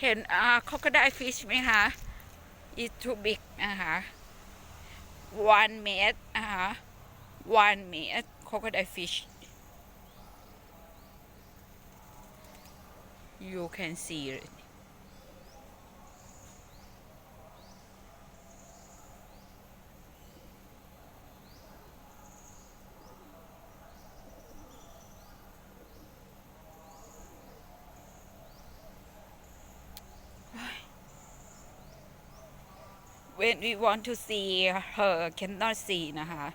เห็นอ่าเขาก็ได้ฟิชไหมคะอีทูบิกนะคะวันเมตรนะคะวันเมตรเขาก็ได้ฟิช you can see when we want to see her cannot see นะคะ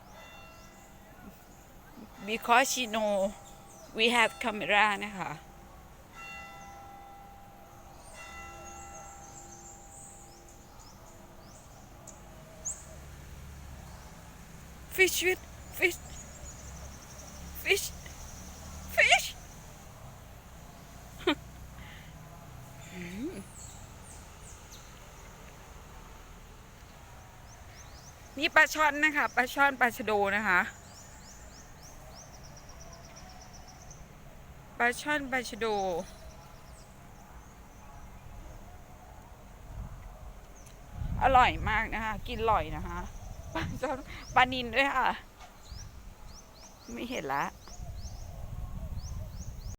because she know we have camera นะคะ fish with fish fish fish นี่ปลาช่อนนะคะปลาช่อนปลาชะโดนะคะปลาช่อนปลาชะโด อร่อยมากนะคะ กินอร่อยนะคะปลาช่อนปลานินด้วยค่ะ ไม่เห็นละ